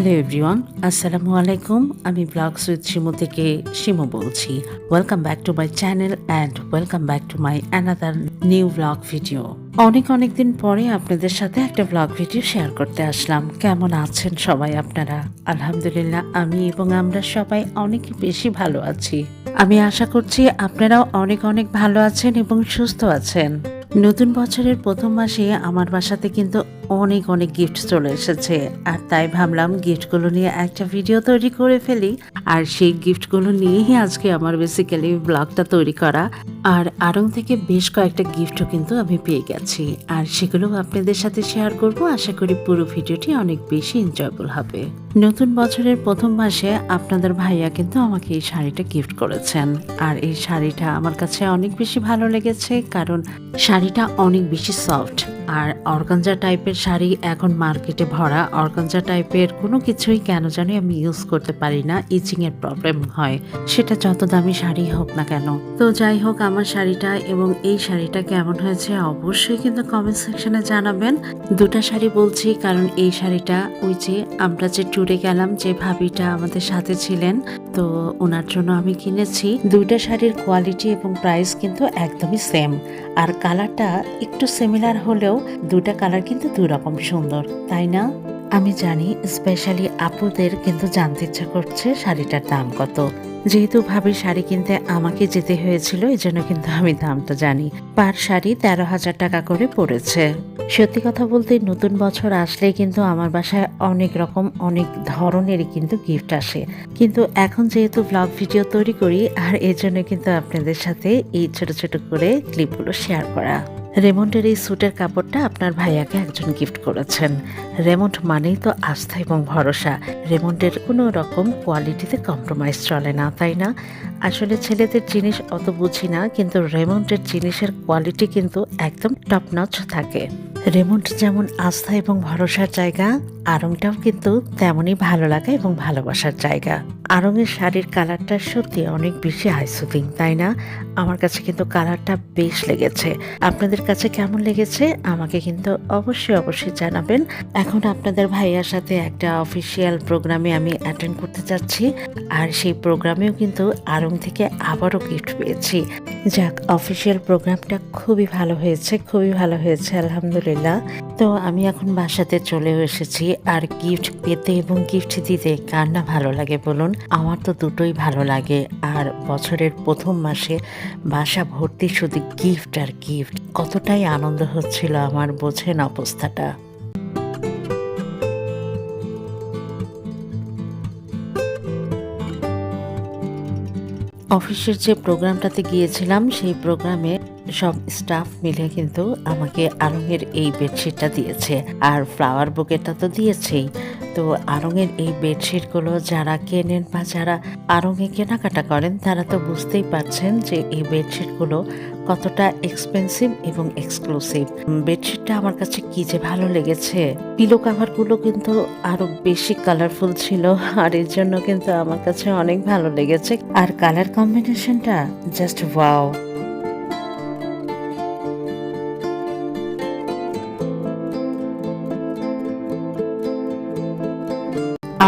Hello everyone আসসালামু আলাইকুম আমি ব্লগ সুইথ শিমু থেকে শিমু বলছি। Welcome back to my channel and welcome back to my another new vlog video অনেক অনেক দিন পরে আপনাদের সাথে একটা ব্লগ ভিডিও শেয়ার করতে আসলাম। কেমন আছেন সবাই আপনারা? আলহামদুলিল্লাহ, আমি এবং আমরা সবাই অনেক বেশি ভালো আছি। আমি আশা করছি আপনারাও অনেক অনেক ভালো আছেন এবং সুস্থ আছেন। নতুন বছরের প্রথম মাসে আমার বাসাতে কিন্তু অনেক অনেক গিফট চলে এসেছে। আর তাই ভাবলাম গিফটগুলো নিয়ে একটা ভিডিও তৈরি করে ফেলি। আর সেই গিফটগুলো নিয়েই আজকে আমার বেসিক্যালি ব্লগটা তৈরি করা। আর আড়ং থেকে বেশ কয়েকটা গিফটও কিন্তু আমি পেয়ে গেছি। আর সেগুলো আপনাদের সাথে শেয়ার করব। আশা করি পুরো ভিডিওটি অনেক বেশি এনজয়েবল হবে। নতুন বছরের প্রথম মাসে আপনাদের ভাইয়া কিন্তু আমাকে এই শাড়িটা গিফট করেছেন। আর এই শাড়িটা আমার কাছে অনেক বেশি ভালো লেগেছে, কারণ শাড়িটা অনেক বেশি সফট আর অর্গানজা টাইপের শাড়ি এখন মার্কেটে ভরা। অর্গানজা টাইপের কোনো কিছুই কেন জানি আমি ইউজ করতে পারি না ইচিং এর প্রবলেম হয়। সেটা যত দামি শাড়ি হোক না কেন। তো যাই হোক, আমার শাড়িটা এবং এই শাড়িটা কেমন হয়েছে অবশ্যই কিন্তু কমেন্ট সেকশনে জানাবেন। দুটা শাড়ি বলছি, কারণ এই শাড়িটা ওই যে আমরা যে ট্যুরে গেলাম, যে ভাবিটা আমাদের সাথে ছিলেন তো ওনার জন্য আমি কিনেছি। দুইটা শাড়ির কোয়ালিটি এবং প্রাইস কিন্তু একদমই সেম আর কালারটা একটু সিমিলার হলেও দুটা কালার কিন্তু দুই রকম সুন্দর, তাই না? আমি জানি স্পেশালি আপুদের কিন্তু জানতে ইচ্ছা করছে শাড়িটার দাম কত। যেহেতু ভাবি শাড়ি কিনতে আমাকে যেতে হয়েছিল এই জন্য কিন্তু আমি দামটা জানি। পার শাড়ি তেরো হাজার টাকা করে পড়েছে। সত্যি কথা বলতে নতুন বছর আসলে কিন্তু আমার বাসায় অনেক রকম, অনেক ধরনেরই কিন্তু গিফট আসে। কিন্তু এখন যেহেতু ব্লগ ভিডিও তৈরি করি, আর এর জন্য কিন্তু আপনাদের সাথে এই ছোট ছোট করে ক্লিপগুলো শেয়ার করা। রেমন্ডের এই স্যুটের কাপড়টা আপনার ভাইয়াকে একজন গিফট করেছেন। রেমন্ড মানেই তো আস্থা এবং ভরসা। রেমন্ডের কোনো রকম কোয়ালিটিতে কম্প্রোমাইজ চলে না, তাই না? আসলে ছেলেদের জিনিস অত বুঝি না, কিন্তু রেমন্ডের জিনিসের কোয়ালিটি কিন্তু একদম টপ নচ থাকে। রেমন্ড যেমন আস্থা এবং ভরসার জায়গা আরংটাও কিন্তু তেমনই ভালো লাগা এবং ভালোবাসার জায়গা। আরঙের শাড়ির কালারটা সত্যি অনেক বেশি হাইসুদিং তাই না? আমার কাছে কিন্তু কালারটা বেশ লেগেছে। আপনাদের কাছে কেমন লেগেছে আমাকে কিন্তু অবশ্যই অবশ্যই জানাবেন। এখন আপনাদের ভাইয়ার সাথে একটা অফিসিয়াল প্রোগ্রামে আমি অ্যাটেন্ড করতে যাচ্ছি আর সেই প্রোগ্রামেও কিন্তু আরং থেকে আবারও গিফট পেয়েছি। যাক অফিসিয়াল প্রোগ্রামটা খুবই ভালো হয়েছে, খুবই ভালো হয়েছে, আলহামদুলিল্লাহ। তো আমি এখন বাসাতে চলে এসেছি। আর গিফট পেতে এবং গিফট দিতে কার না ভালো লাগে বলুন? আমার তো দুটোই ভালো লাগে। আর বছরের প্রথম মাসে বাসা ভর্তি শুধু গিফট আর গিফট কতটাই আনন্দ হচ্ছিল আমার, বোঝেন অবস্থাটা। অফিসের যে প্রোগ্রামটাতে গিয়েছিলাম, সেই প্রোগ্রামে সব স্টাফ মিলে কিন্তু আমাকে আরঙের এই বেডশিটটা দিয়েছে। আর ফ্লাওয়ার বুকেটা তো দিয়েছেই। তো আরঙের এই বেডশিটগুলো যারা কেনেন বা যারা আরঙে কেনাকাটা করেন, তারা তো বুঝতেই পারছেন যে এই বেডশিটগুলো কতটা এক্সপেন্সিভ এবং এক্সক্লুসিভ বেডশিটটা আমার কাছে কি যে ভালো লেগেছে। পিলো কাভারগুলো কিন্তু আরও বেশি কালারফুল ছিল, আর এর জন্য কিন্তু আমার কাছে অনেক ভালো লেগেছে। আর কালার কম্বিনেশনটা জাস্ট ওয়াও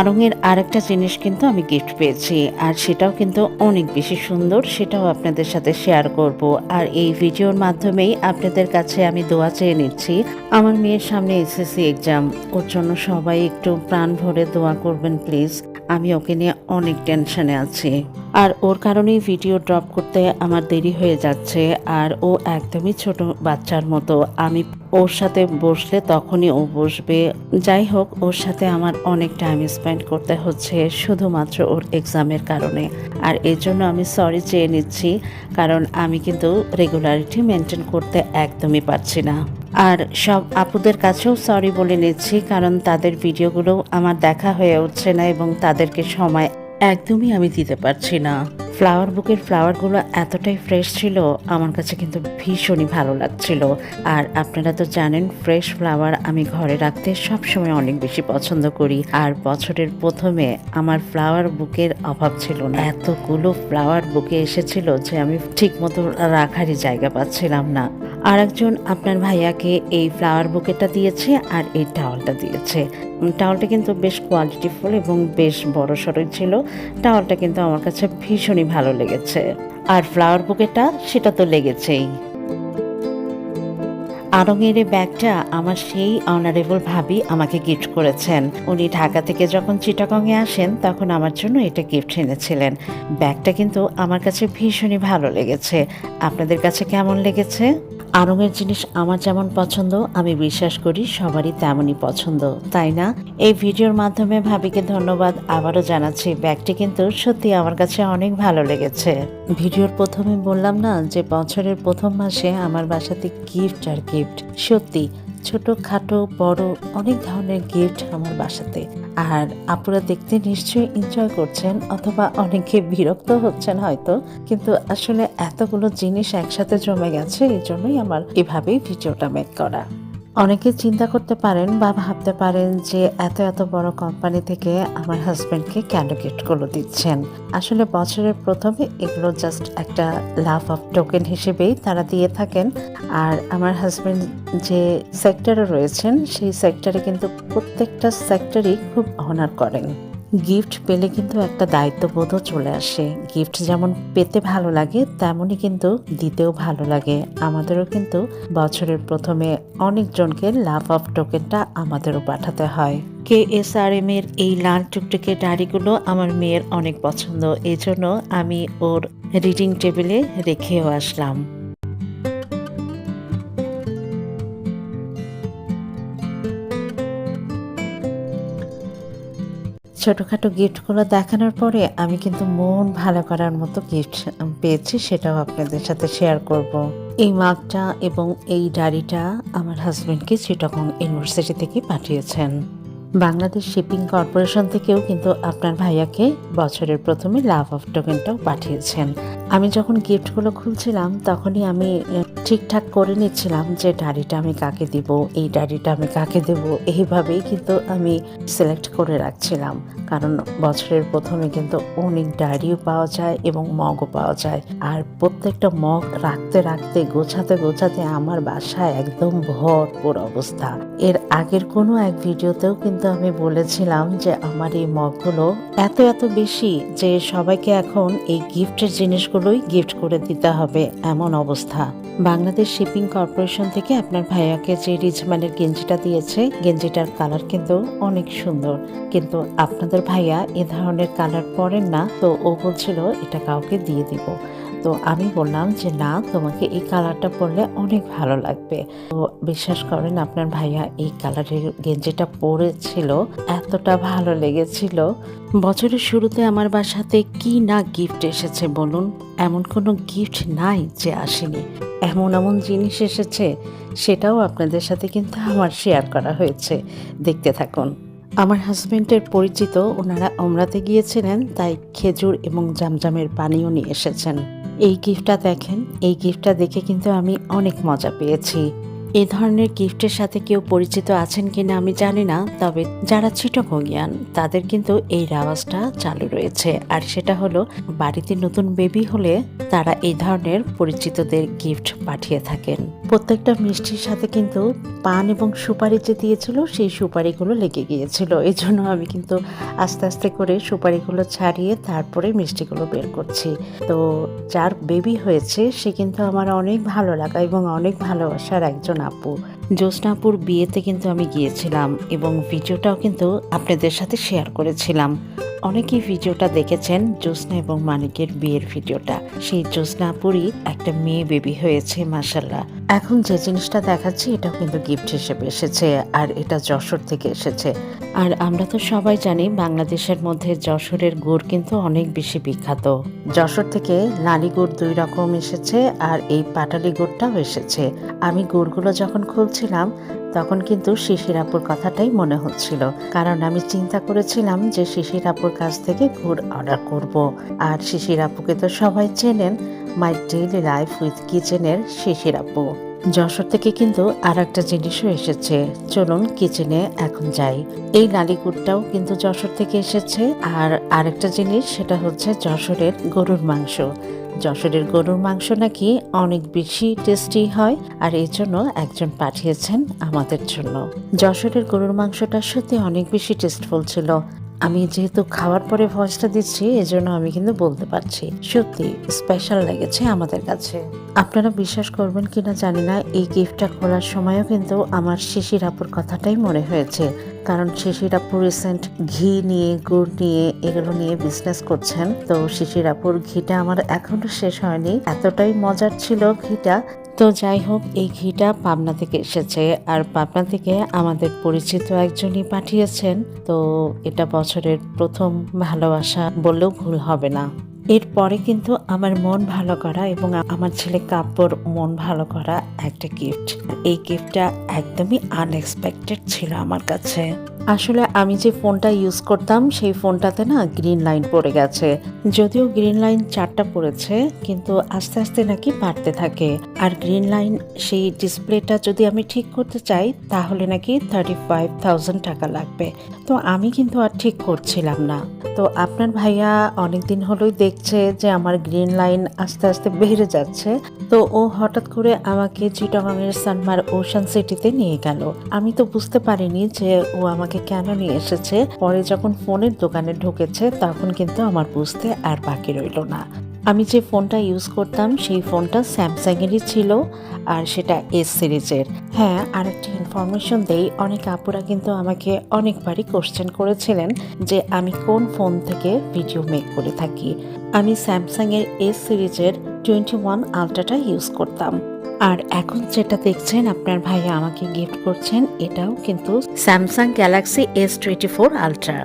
আড়ংয়ের আরেকটা জিনিস কিন্তু আমি গিফট পেয়েছি, আর সেটাও কিন্তু অনেক বেশি সুন্দর, সেটাও আপনাদের সাথে শেয়ার করব। আর এই ভিডিওর মাধ্যমেই আপনাদের কাছে আমি দোয়া চেয়ে নিচ্ছি, আমার মেয়ের সামনে এসএসসি এক্সাম ওর জন্য সবাই একটু প্রাণ ভরে দোয়া করবেন প্লিজ আমি ওকে নিয়ে অনেক টেনশনে আছি। আর ওর কারণেই ভিডিও ড্রপ করতে আমার দেরি হয়ে যাচ্ছে, আর ও একদমই ছোট বাচ্চার মতো, আমি ওর সাথে বসলে তখনই ও বসবে। যাই হোক, ওর সাথে আমার অনেক টাইম স্পেন্ড করতে হচ্ছে, শুধুমাত্র ওর এক্সামের কারণে। আর এর জন্য আমি সরি চেয়ে নিচ্ছি, কারণ আমি কিন্তু রেগুলারিটি মেনটেন করতে একদমই পারছি না। আর সব আপুদের কাছেও সরি বলে নিচ্ছি, কারণ তাদের ভিডিওগুলো আমার দেখা হয়ে উঠছে না এবং তাদেরকে সময় একদমই আমি দিতে পারছি না। ফ্লাওয়ার বুকের ফ্লাওয়ারগুলো এতটাই ফ্রেশ ছিল, আমার কাছে কিন্তু ভীষণই ভালো লাগছিল। আর আপনারা তো জানেন ফ্রেশ ফ্লাওয়ার আমি ঘরে রাখতে সবসময় অনেক বেশি পছন্দ করি। আর বছরের প্রথমে আমার ফ্লাওয়ার বুকের অভাব ছিল না। এতগুলো ফ্লাওয়ার বুকে এসেছিল যে আমি ঠিক মতো রাখারই জায়গা পাচ্ছিলাম না। আর একজন আপনার ভাইয়াকে এই ফ্লাওয়ার বুকেটা দিয়েছে আর এই টাওয়ালটা দিয়েছে। টাওয়ালটা কিন্তু বেশ কোয়ালিটিফুল এবং বেশ বড় সড়ই ছিল। টাওয়ালটা কিন্তু আমার কাছে ভীষণই ভালো লেগেছে। আর ফ্লাওয়ার বুকেটা সেটা তো লেগেছেই। আরঙের এই ব্যাগটা আমার সেই অনারেবল ভাবি আমাকে গিফট করেছেন। উনি ঢাকা থেকে যখন চিটাগংয়ে আসেন, তখন আমার জন্য এটা গিফট এনেছিলেন। ব্যাগটা কিন্তু আমার কাছে ভীষণই ভালো লেগেছে। আপনাদের কাছে কেমন লেগেছে? আরঙের জিনিস আমার যেমন পছন্দ, আমি বিশ্বাস করি সবারই তেমনই পছন্দ। তাই না? এই ভিডিওর মাধ্যমে ভাবিকে ধন্যবাদ। আবারও জানাচ্ছি, ব্যাগটি কিন্তু সত্যি আমার কাছে অনেক ভালো লেগেছে। ভিডিওর প্রথমে বললাম না যে বছরের প্রথম মাসে আমার বাসাতে গিফট আর গিফট সত্যি ছোট খাটো বড়, অনেক ধরনের গিফট আমার বাসাতে। আর আপুরা দেখতে নিশ্চয়ই এনজয় করছেন অথবা অনেকে বিরক্ত হচ্ছেন হয়তো। কিন্তু আসলে এতগুলো জিনিস একসাথে জমে গেছে, এই জন্যই আমার এভাবেই ভিডিওটা মেক করা। অনেকে চিন্তা করতে পারেন বা ভাবতে পারেন যে এত এত বড় কোম্পানি থেকে আমার হাজব্যান্ডকে কেন গিফটগুলো দিচ্ছেন? আসলে বছরের প্রথমে এগুলো জাস্ট একটা লাভ অফ টোকেন হিসেবেই তারা দিয়ে থাকেন। আর আমার হাজব্যান্ড যে সেক্টরে রয়েছেন, সেই সেক্টরে কিন্তু প্রত্যেকটা সেক্টরই খুব অনার করেন। গিফট পেলে কিন্তু একটা দায়িত্ববোধও চলে আসে। গিফট যেমন পেতে ভালো লাগে, তেমনই কিন্তু দিতেও ভালো লাগে। আমাদেরও কিন্তু বছরের প্রথমে অনেকজনকে লাভ অফ টোকেনটা আমাদেরও পাঠাতে হয়। কে এস আর এম এর এই লাল টুকটুকে ডায়েরিগুলো আমার মেয়ের অনেক পছন্দ। এই জন্য আমি ওর রিডিং টেবিলে রেখেও আসলাম। ছোটোখাটো গিফটগুলো দেখানোর পরে আমি কিন্তু মন ভালো করার মতো গিফট পেয়েছি, সেটাও আপনাদের সাথে শেয়ার করব। এই মাগটা এবং এই ডাড়িটা আমার হাজব্যান্ডকে চিটাগং ইউনিভার্সিটি থেকে পাঠিয়েছেন বাংলাদেশ শিপিং কর্পোরেশন থেকেও কিন্তু আপনার ভাইয়াকে বছরের প্রথমে লাভ অফ টোকেনটাও পাঠিয়েছেন আমি যখন গিফটগুলো খুলছিলাম, তখনই আমি ঠিকঠাক করে নিচ্ছিলাম যে ডায়েরিটা আমি কাকে দিব, এই ডায়েরিটা আমি কাকে দেব, এইভাবেই কিন্তু আমি সিলেক্ট করে রাখছিলাম। কারণ বছরের প্রথমে কিন্তু অনেক ডায়েরিও পাওয়া যায় এবং মগও পাওয়া যায়। আর প্রত্যেকটা মগ রাখতে রাখতে, গোছাতে গোছাতে আমার বাসায় একদম ভরপুর অবস্থা। এর আগের কোনো এক ভিডিওতেও কিন্তু আমি বলেছিলাম যে আমার এই মগগুলো এত এত বেশি যে সবাইকে এখন এই গিফটের জিনিসগুলোই গিফট করে দিতে হবে, এমন অবস্থা। বাংলাদেশ শিপিং কর্পোরেশন থেকে আপনার ভাইয়াকে যে রিজমানের গেঞ্জিটা দিয়েছে, গেঞ্জিটার কালার কিন্তু অনেক সুন্দর। কিন্তু আপনাদের ভাইয়া এ ধরনের কালার পরেন না, তো ও বলছিল, এটা কাউকে দিয়ে দিব। তো আমি বললাম যে, না, তোমাকে এই কালারটা পরলে অনেক ভালো লাগবে। তো বিশ্বাস করেন, আপনার ভাইয়া এই কালারের গেঞ্জিটা পরেছিল, এতটা ভালো লেগেছিল। বছরের শুরুতে আমার বাসাতে কি না গিফট এসেছে বলুন? এমন কোনো গিফট নাই যে আসেনি। এমন এমন জিনিস এসেছে, সেটাও আপনাদের সাথে কিন্তু আমার শেয়ার করা হয়েছে। দেখতে থাকুন। আমার হাজবেন্ডের পরিচিত, ওনারা ওমরাতে গিয়েছিলেন, তাই খেজুর এবং জামজামের পানিও নিয়ে এসেছেন। এই গিফটটা দেখেন এই গিফটটা দেখে কিন্তু আমি অনেক মজা পেয়েছি। এই ধরনের গিফটের সাথে কেউ পরিচিত আছেন কিনা আমি জানি না, তবে যারা চিটকঙ্গিয়ান তাদের কিন্তু এই রাওয়াজটা চালু রয়েছে। আর সেটা হলো, বাড়িতে নতুন বেবি হলে তারা এই ধরনের পরিচিতদের গিফট পাঠিয়ে থাকেন। প্রত্যেকটা মিষ্টির সাথে কিন্তু পান এবং সুপারি যে দিয়েছিল, সেই সুপারিগুলো লেগে গিয়েছিল। এই জন্য আমি কিন্তু আস্তে আস্তে করে সুপারিগুলো ছাড়িয়ে তারপরে মিষ্টিগুলো বের করছি। তো যার বেবি হয়েছে, সে কিন্তু আমার অনেক ভালো লাগা এবং অনেক ভালোবাসার একজন আপু। জ্যোৎস্নাপুর বিয়েতে কিন্তু আমি গিয়েছিলাম এবং ভিডিওটাও কিন্তু আপনাদের সাথে শেয়ার করেছিলাম। অনেকেই ভিডিওটা দেখেছেন, জ্যোৎস্না এবং মানিকের বিয়ের ভিডিওটা। সেই জ্যোৎস্নাপুরই একটা মেয়ে বেবি হয়েছে মাসাল্লাহ এখন যে জিনিসটা দেখাচ্ছি, এটাও কিন্তু গিফট হিসেবে এসেছে, আর এটা যশোর থেকে এসেছে। আর আমরা তো সবাই জানি, বাংলাদেশের মধ্যে যশোরের গুড় কিন্তু অনেক বেশি বিখ্যাত। যশোর থেকে লালি গুড় দুই রকম এসেছে, আর এই পাটালি গুড়টাও এসেছে। আমি গুড়গুলো যখন খুলছিলাম তখন কিন্তু শিশির আপুর কথাটাই মনে হচ্ছিল, কারণ আমি চিন্তা করেছিলাম যে শিশির আপুর কাছ থেকে গুড় অর্ডার করব। আর শিশির আপুকে তো সবাই চেনেন মাই ডেইলি লাইফ উইথ কিচেনের শিশির আপু। যশোর থেকে কিন্তু আর একটা জিনিসও এসেছে, চলুন কিচেনে এখন যাই। এই নালিকুটটাও কিন্তু যশোর থেকে এসেছে, আর আরেকটা জিনিস সেটা হচ্ছে যশোরের গরুর মাংস। যশোরের গরুর মাংস নাকি অনেক বেশি টেস্টি হয় আর এই জন্য একজন পাঠিয়েছেন আমাদের জন্য। যশোরের গরুর মাংসটা সত্যি অনেক বেশি টেস্টফুল ছিল। আমি যেহেতু খাওয়ার পরে ভয়েসটা দিচ্ছি, এজন্য আমি কিন্তু বলতে পারছি। সত্যি স্পেশাল লেগেছে আমাদের কাছে। আপনারা বিশ্বাস করবেন কিনা জানি না, এই গিফটটা খোলার সময়ও কিন্তু আমার শিশির আপুর কথাটাই মনে হয়েছে। কারণ শিশির আপু রিসেন্ট ঘি নিয়ে, গুড় নিয়ে, এগুলো নিয়ে বিজনেস করছেন। তো শিশির আপুর ঘিটা আমার এখনও শেষ হয়নি। এতটাই মজার ছিল ঘিটা। তো যাই হোক, এই ঘিটা পাবনা থেকে এসেছে। আর পাবনা থেকে আমাদের পরিচিত একজনই পাঠিয়েছেন। তো এটা বছরের প্রথম ভালোবাসা বললেও ভুল হবে না। এরপরে কিন্তু আমার মন ভালো করা এবং আমার ছেলে কাপড় মন ভালো করা একটা গিফট এই গিফটটা একদমই আনএক্সপেক্টেড ছিল আমার কাছে। আসলে আমি যে ফোনটা ইউজ করতাম, সেই ফোনটাতে না গ্রিন লাইন পড়ে গেছে। যদিও গ্রিন লাইন চারটা পড়েছে, কিন্তু আস্তে আস্তে নাকি বাড়তে থাকে। আর গ্রিন লাইন সেই ডিসপ্লেটা যদি আমি ঠিক করতে চাই, তাহলে নাকি থার্টি ফাইভ থাউজেন্ড টাকা লাগবে। তো আমি কিন্তু আর ঠিক করছিলাম না। তো আপনার ভাইয়া অনেকদিন হলোই দেখছে যে আমার গ্রিন লাইন আস্তে আস্তে বেড়ে যাচ্ছে। তো ও হঠাৎ করে আমাকে চিটাগাংয়ের সানমার ওশান সিটিতে নিয়ে গেল। আমি তো বুঝতে পারিনি যে ও আমাকে কেন নিয়ে এসেছে? পরে যখন ফোনের দোকানে ঢুকেছে, তখন কিন্তু আমার বুঝতে আর বাকি রইল না। আমি যে ফোনটা ইউজ করতাম, সেই ফোনটা স্যামসাংয়েরই ছিল, আর সেটা এস সিরিজের হ্যাঁ আর একটা ইনফরমেশন দেই। অনেক আপুরা কিন্তু আমাকে অনেকবারই কোশ্চেন করেছিলেন যে আমি কোন ফোন থেকে ভিডিও মেক করে থাকি। আমি স্যামসাংয়ের এস সিরিজের টোয়েন্টি ওয়ান আলট্রাটা ইউজ করতাম। আর এখন যেটা দেখছেন আপনার ভাই আমাকে গিফট করছেন, এটাও কিন্তু Samsung Galaxy S twenty four ultra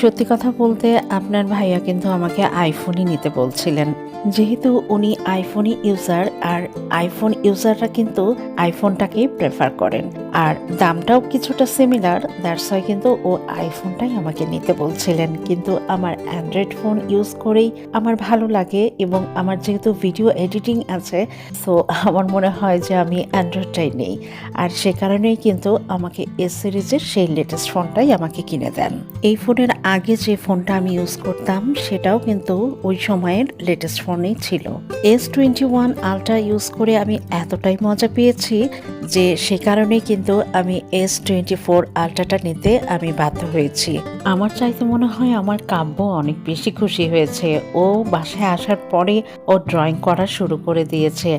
সত্যি কথা বলতে আপনার ভাইয়া কিন্তু আমাকে আইফোনই নিতে বলছিলেন। যেহেতু উনি আইফোনই ইউজার আর আইফোন ইউজাররা কিন্তু আইফোনটাকেই প্রেফার করেন। আর দামটাও কিছুটা সিমিলার দ্যাটস হয় কিন্তু ও আইফোনটাই আমাকে নিতে বলছিলেন। কিন্তু আমার অ্যান্ড্রয়েড ফোন ইউজ করেই আমার ভালো লাগে এবং আমার যেহেতু ভিডিও এডিটিং আছে সো আমার মনে হয় যে আমি অ্যান্ড্রয়েডটাই নেই। আর সে কারণেই কিন্তু আমাকে এস সিরিজের সেই লেটেস্ট ফোনটাই আমাকে কিনে দেন। এই ফোনের আগে যে ফোনটা আমি ইউজ করতাম, সেটাও কিন্তু ওই সময়ের লেটেস্ট ফোনেই ছিল। S twenty one ultra use করে আমি এতটাই মজা পেয়েছি যে সে কারণে কিন্তু আমি এস টোয়েন্টি ফোর আলট্রাটা নিতে আমি বাধ্য হয়েছি। আমার চাইতে মনে হয় আমার কাব্য অনেক বেশি খুশি হয়েছে। ও বাসায় আসার পরে ও ড্রয়িং করা শুরু করে দিয়েছে।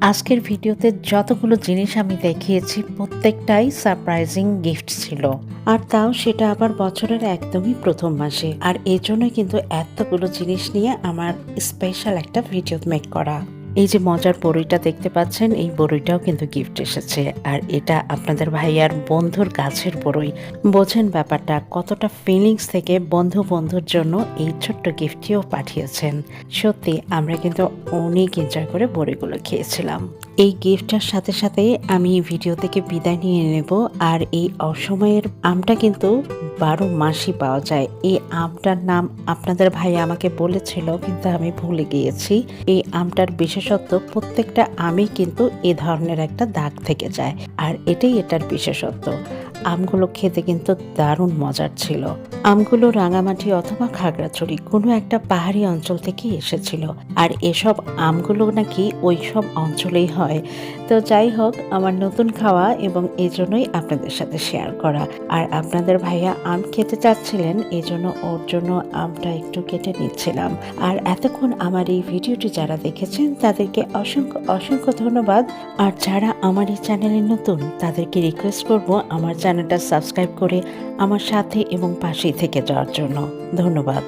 আজকের ভিডিওতে যতগুলো জিনিস আমি দেখিয়েছি, প্রত্যেকটাই সারপ্রাইজিং গিফট ছিল। আর তাও সেটা আবার বছরের একদমই প্রথম মাসে। আর এই জন্যই কিন্তু এতগুলো জিনিস নিয়ে আমার স্পেশাল একটা ভিডিও মেক করা। এই যে মজার বড়িটা দেখতে পাচ্ছেন, এই বড়িটাও কিন্তু গিফট এসেছে। আর এটা আপনাদের ভাইয়ার বন্ধুর গাছের বড়ই। বোঝেন ব্যাপারটা, কতটা ফিলিংস থেকে বন্ধু বন্ধুর জন্য এই ছোট্ট গিফটটিও পাঠিয়েছেন। সত্যি, আমরা কিন্তু অনেক এনজয় করে বড়িগুলো খেয়েছিলাম। এই গিফটটার সাথে সাথে আমি ভিডিও থেকে বিদায় নিয়ে নেব। আর এই অসময়ের আমটা কিন্তু বারো মাসই পাওয়া যায়। এই আমটার নাম আপনাদের ভাই আমাকে বলেছিল, কিন্তু আমি ভুলে গিয়েছি। এই আমটার বিশেষত্ব প্রত্যেকটা আমি কিন্তু এ ধরনের একটা দাগ থেকে যায়। আর এটাই এটার বিশেষত্ব। আমগুলো খেতে কিন্তু দারুণ মজার ছিল। আমগুলো রাঙামাটি অথবা খাগড়াছড়ি কোনো একটা পাহাড়ি অঞ্চল থেকে এসেছিল। আর এসব আমগুলো নাকি ওই সব অঞ্চলেই হয়। তো যাই হোক, আমার নতুন খাওয়া এবং এই জন্যই আপনাদের সাথে শেয়ার করা। আর আপনাদের ভাইয়া আম খেতে চাচ্ছিলেন এই জন্য ওর জন্য আমটা একটু কেটে নিচ্ছিলাম। আর এতক্ষণ আমার এই ভিডিওটি যারা দেখেছেন, তাদেরকে অসংখ্য অসংখ্য ধন্যবাদ। আর যারা আমার এই চ্যানেলে নতুন, তাদেরকে রিকোয়েস্ট করব আমার চ্যানেলটা সাবস্ক্রাইব করে আমার সাথে এবং পাশেই থেকে যাওয়ার জন্য ধন্যবাদ।